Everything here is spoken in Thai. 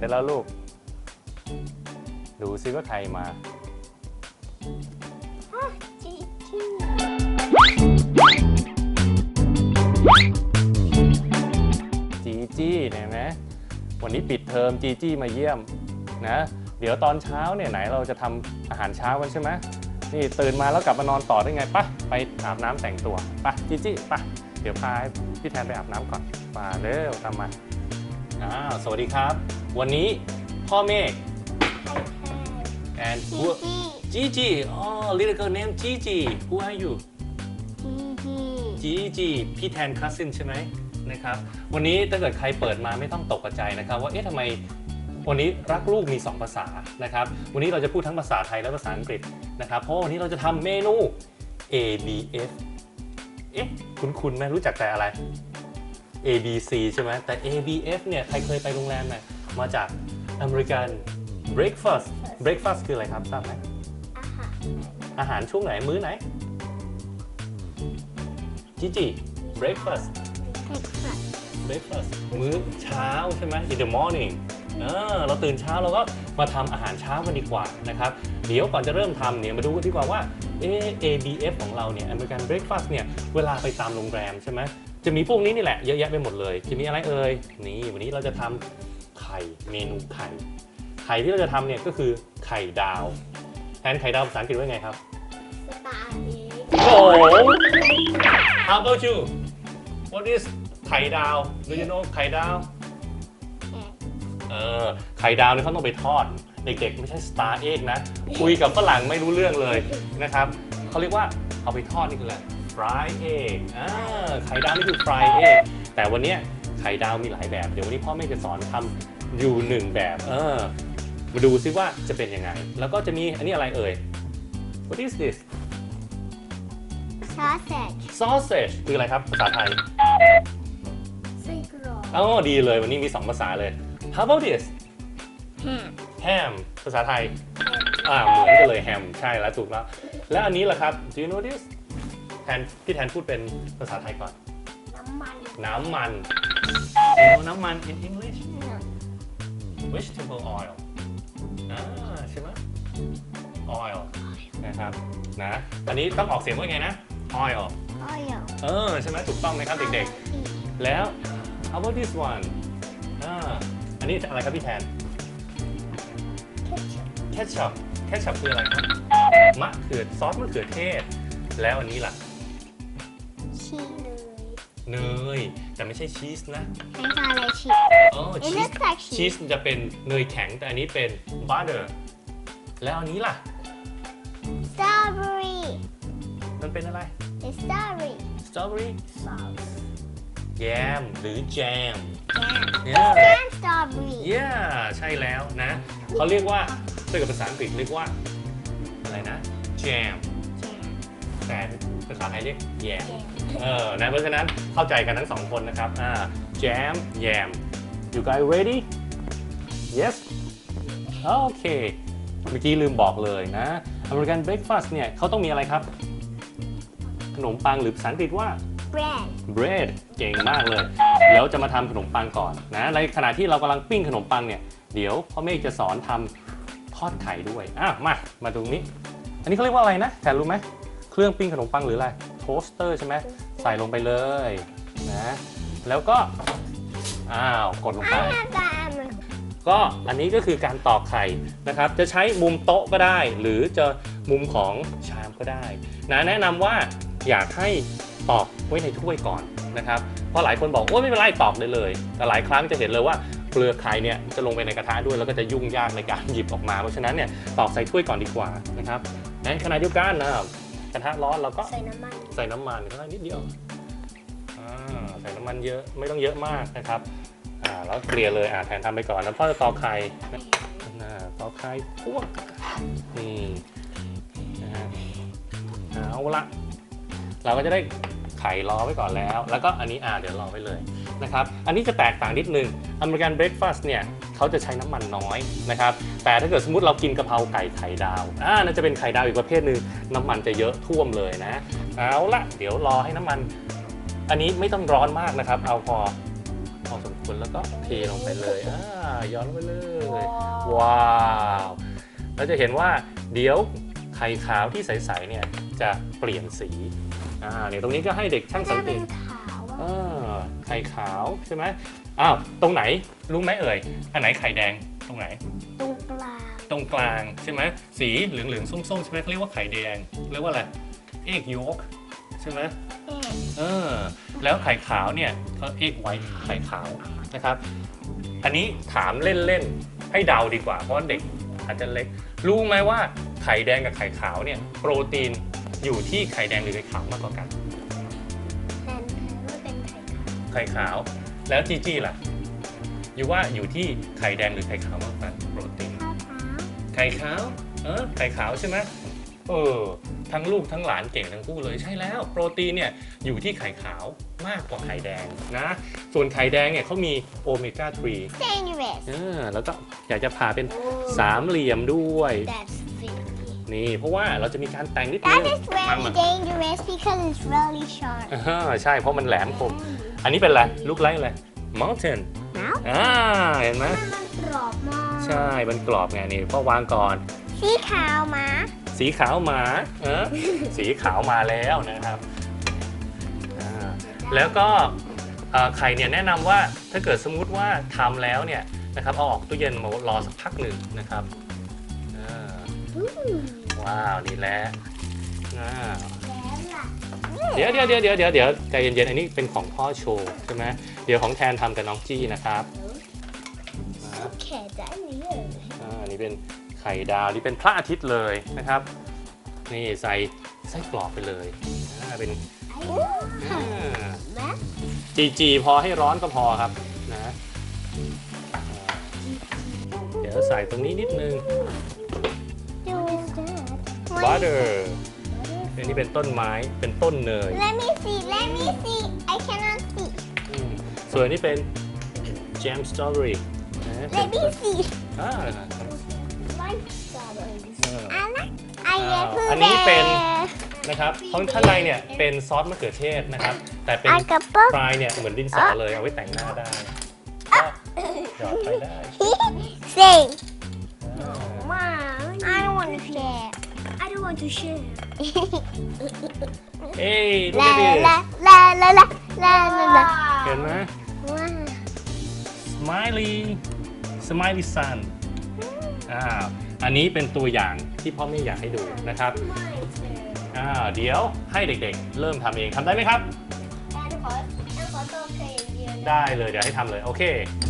ได้แล้วลูก ดูซิว่าใครมาจีจีจีจี้เนี่ยนะ วันนี้ปิดเทอมจีจี้มาเยี่ยมนะ เดี๋ยวตอนเช้าเนี่ยไหนเราจะทำอาหารเช้ากันใช่ไหมนี่ตื่นมาแล้วกลับมานอนต่อได้ไงปะไปอาบน้ำแต่งตัวปะจีจี้ปะเดี๋ยวพาพี่แทนไปอาบน้ำก่อนมาเร็วตามมาอ้าวสวัสดีครับ วันนี้พ่อเมฆ and จี who จี Gigi oh little girl name Gigi who are you จีจี Gigi พี่แทนคัสซินใช่ไหมนะครับ วันนี้ถ้าเกิดใครเปิดมาไม่ต้องตกใจนะครับ ว่าเอ๊ะทำไมวันนี้รักลูกมี 2 ภาษานะครับ วันนี้เราจะพูดทั้งภาษาไทยและภาษาอังกฤษนะครับ เพราะว่าวันนี้เราจะทำเมนู ABF เอ๊ะ คุณคุณไหมรู้จักแต่อะไร ABC ใช่ไหมแต่ ABF เนี่ย ใครเคยไปโรงแรมไหม มาจากอเมริกัน breakfast breakfast คืออะไรครับทราบไหมอาหารอาหารช่วงไหนมื้อไหนจิจิ breakfast เผ็ดค่ะ breakfast มื้อเช้าใช่ไหม in the morning เออเราตื่นเช้าเราก็มาทำอาหารเช้ากันดีกว่านะครับ เดี๋ยวก่อนจะเริ่มทำเนี่ยมาดูกันดีกว่าว่าเออ ABF ของเราเนี่ย American breakfast เนี่ย เวลาไปตามโรงแรมใช่ไหมจะมีพวกนี้นี่แหละเยอะแยะไปหมดเลย จะมีอะไรเอ่ย นี่วันนี้เราจะทำไข่เมนูไข่ไข่ที่เราจะทำเนี่ยก็คือไข่ดาว แทนไข่ดาวภาษาอังกฤษว่าไงครับสตาร์เบคโอ้ How about you What is ไข่ดาว Do you know ไข่ดาว เออ ไข่ดาวเนี่ยเขาต้องไปทอด เด็กๆ ไม่ใช่ Star Egg นะ คุยกับฝรั่งไม่รู้เรื่องเลยนะครับ เขาเรียกว่าเอาไปทอดนี่คืออะไร Fry egg อ่า ไข่ดาวนี่คือ Fry egg แต่วันเนี้ยไข่ดาวมีหลายแบบ เดี๋ยววันนี้พ่อแม่จะสอนทำ อยู่หนึ่งแบบเออมาดูซิว่าจะเป็นยังไง แล้วก็จะมีอันนี้อะไรเอ่ย What is this ซอสเซจ sausage คืออะไรครับภาษาไทยไส้กรอกอ๋อดีเลยวันนี้มี 2 ภาษาเลย How about this แฮม ham ภาษาไทยอ่าเหมือนกันเลย ham ใช่แล้วถูกแล้ว แล้วอันนี้ล่ะครับ Do you know this แทนพี่แทนพูดเป็นภาษาไทยก่อน น้ำมัน น้ำมัน You know น้ำมัน in English vegetable oil อ่าใช่ไหม oil นะครับนะอันนี้ต้องออกเสียงว่าไงนะ oil ออยล์เออใช่ไหมถูกต้องไหมครับเด็กๆ แล้ว how about this one อ่าอันนี้อะไรครับพี่แทนๆ ketchup ketchup คืออะไรครับมะเขือซอสมะเขือเทศ แล้วอันนี้ล่ะชีส เลยเนย แต่ไม่ใช่ชีสนะคล้ายๆอะไรชีสอ๋อ It ชีส looks like ชีส cheese จะเป็นเนยแข็งแต่อันนี้เป็น butter แล้วอันนี้ล่ะสตรอเบอรี่มันเป็นอะไรเป็นสตรอเบอรี่ strawberry ซอสแยมหรือแจมแจ yeah มแจมสตรอเบอรี่ yeah ใช่แล้วนะ เขาเรียกว่าถ้าเกิดภาษาอังกฤษเรียกว่า อะไรนะ jam แต่ภาษาไทยเรียกแยมเออนะเพราะฉะนั้นเข้าใจกันทั้งสองคนนะครับอ่า jam yam you guys ready yes โอเค เมื่อกี้ลืมบอกเลยนะ American breakfast เนี่ยเขาต้องมีอะไรครับ ขนมปังหรือภาษาอังกฤษว่าแบรนด์ bread เก่งมากเลยแล้วจะมาทำขนมปังก่อนนะในขณะที่เรากำลังปิ้งขนมปังเนี่ยเดี๋ยวพ่อเมฆจะสอนทำทอดไข่ด้วย อะมา มาตรงนี้ อันนี้เขาเรียกว่าอะไรนะแทนรู้ไหม เครื่องปิ้งขนมปังหรืออะไรโทสเตอร์ใช่ไหมใส่ลงไปเลยนะแล้วก็อ้าวกดลงไปอาหารตามมันก็อันนี้ก็คือการตอกไข่นะครับ จะใช้มุมโต๊ะก็ได้ หรือจะมุมของชามก็ได้นะแนะนำว่าอยากให้ตอกไว้ในถ้วยก่อนนะครับเพราะหลายคนบอกโอ้ยไม่เป็นไรตอกได้เลย แต่หลายครั้งจะเห็นเลยว่าเปลือกไข่เนี่ยจะลงไปในกระทะด้วยแล้วก็จะยุ่งยากในการหยิบออกมา เพราะฉะนั้นเนี่ยตอกใส่ถ้วยก่อนดีกว่านะครับในขณะเดียวกันนะครับ กระทะร้อนเราก็ใส่น้ำมันใส่น้ำมันก็ได้นิดเดียวอ่าใส่น้ำมันเยอะไม่ต้องเยอะมากนะครับอ่าแล้วเกลี่ยเลยอ่าแทนทำไปก่อนแล้วพ่อจะตอกไข่นะตอกไข่พวกนี่นะฮะเอาละเราก็จะได้ไข่รอไว้ก่อนแล้ว แล้วก็อันนี้อ่าเดี๋ยวรอไว้เลย นะครับ อันนี้จะแตกต่างนิดนึงอเมริกันเบรคฟาสต์เนี่ยเขาจะใช้น้ำมันน้อยนะครับ แต่ถ้าเกิดสมมติเรากินกะเพราไก่ไข่ดาวอ่านั่นจะเป็นไข่ดาวอีกประเภทหนึ่งน้ำมันจะเยอะท่วมเลยนะ เอาละเดี๋ยวรอให้น้ำมัน อันนี้ไม่ต้องร้อนมากนะครับ เอาพอพอสมควรคนแล้วก็เทลงไปเลยอ่าย้อนลงไปเลย ว้าวเราจะเห็นว่าเดี๋ยวไข่ขาวที่ใสๆเนี่ยจะเปลี่ยนสีอ่าเนี่ยตรงนี้ก็ให้เด็กช่างสังเกเป็นตขาวอะอ่า ไข่ขาวใช่ไหมอ้าวตรงไหนรู้ไหมเอ่ย อันไหนไข่แดงตรงไหน ตรงกลาง ตรงกลางใช่ไหมสีเหลืองๆส้มๆใช่ไหมเขาเรียกว่าไข่แดงเรียกว่าอะไรเอกยกใช่ไหมเอ๊ะเออแล้วไข่ขาวเนี่ยเขาเอกไว้ไข่ขาวนะครับ อันนี้ถามเล่นๆให้เดาดีกว่า เพราะว่าเด็กอาจจะเล็ก รู้ไหมว่าไข่แดงกับไข่ขาวเนี่ยโปรตีนอยู่ที่ไข่แดงหรือไข่ขาวมากกว่ากัน ไข่ขาวไข่ขาว แล้วจีจี้ล่ะ อยู่ว่าอยู่ที่ไข่แดงหรือไข่ขาวมากกว่ากันโปรตีนขาวขาวไข่ขาว เออไข่ขาวใช่ไหมเออ ทั้งลูกทั้งหลานเก่งทั้งคู่เลยใช่แล้ว โปรตีนเนี่ยอยู่ที่ไข่ขาวมากกว่าไข่แดงนะ ส่วนไข่แดงเนี่ยเขามีโอเมก้า 3 dangerous เออแล้วก็อยากจะผ่าเป็นสามเหลี่ยมด้วย that's very นี่เพราะว่าเราจะมีการแต่งนิดนึ that ง is มา very มา dangerous because it's really sharp อ่าใช่เพราะมันแหลมคม อันนี้เป็นอะไรลูกไล่อะไร mountain น้าวอ่าเห็นไหมมันกรอบมากใช่มันกรอบไงนี่พ่อวางก่อน สีขาวมาสีขาวหมาเออสีขาวมาแล้วนะครับอ่าแล้วก็เอ่อไข่เนี่ยแนะนำว่าถ้าเกิดสมมุติว่าทำแล้วเนี่ยนะครับเอาออกตู้เย็นมารอสักพักหนึ่งนะครับอ่าอืมว้าวนี่แหละอ่าแล้วล่ะ เดี๋ยวเดี๋ยวเดี๋ยวเดี๋ยวเดี๋ยวเดี๋ยวใจเย็นๆ อันนี้เป็นของพ่อโชว์ใช่ไหมเดี๋ยวของแทนทำกับน้องจี้นะครับอ่าโอเคได้เลยอ่านี่เป็นไข่ดาวนี่เป็นพระอาทิตย์เลยนะครับ นี่ใส่ไส้กรอกไปเลยอ่าเป็นไอ้อ่าแม่จีจีพอให้ร้อนก็พอครับนะอ่าเดี๋ยวใส่ตรงนี้นิดนึง ดู butter อันนี้เป็นต้นไม้เป็นต้นเนย Let me see Let me see I cannot see อืมส่วนนี้เป็น jam strawberry นะเป็น Let me see อ่า like strawberries เออ I like I อ่า get อันนี้เป็น นะครับข้างข้างในเนี่ยเป็นซอสมะเขือเทศนะครับ แต่เป็น I got both ปลายเนี่ยเหมือนดินสอเลยเอาไว้แต่งหน้าได้ก็หยอดไปได้ Say want to share เอ้ยดู La ดิ la la la la la la la เห็นไหมว้าว smiley smiley sun อ่า อันนี้เป็นตัวอย่างที่พ่อไม่อยากให้ดูนะครับ อ่า เดี๋ยวให้เด็กๆ เริ่มทำเองทำได้ไหมครับแอนขอแอนขอตัวเคยอย่างเดียวได้เลย เดี๋ยวให้ทำเลย โอเคแ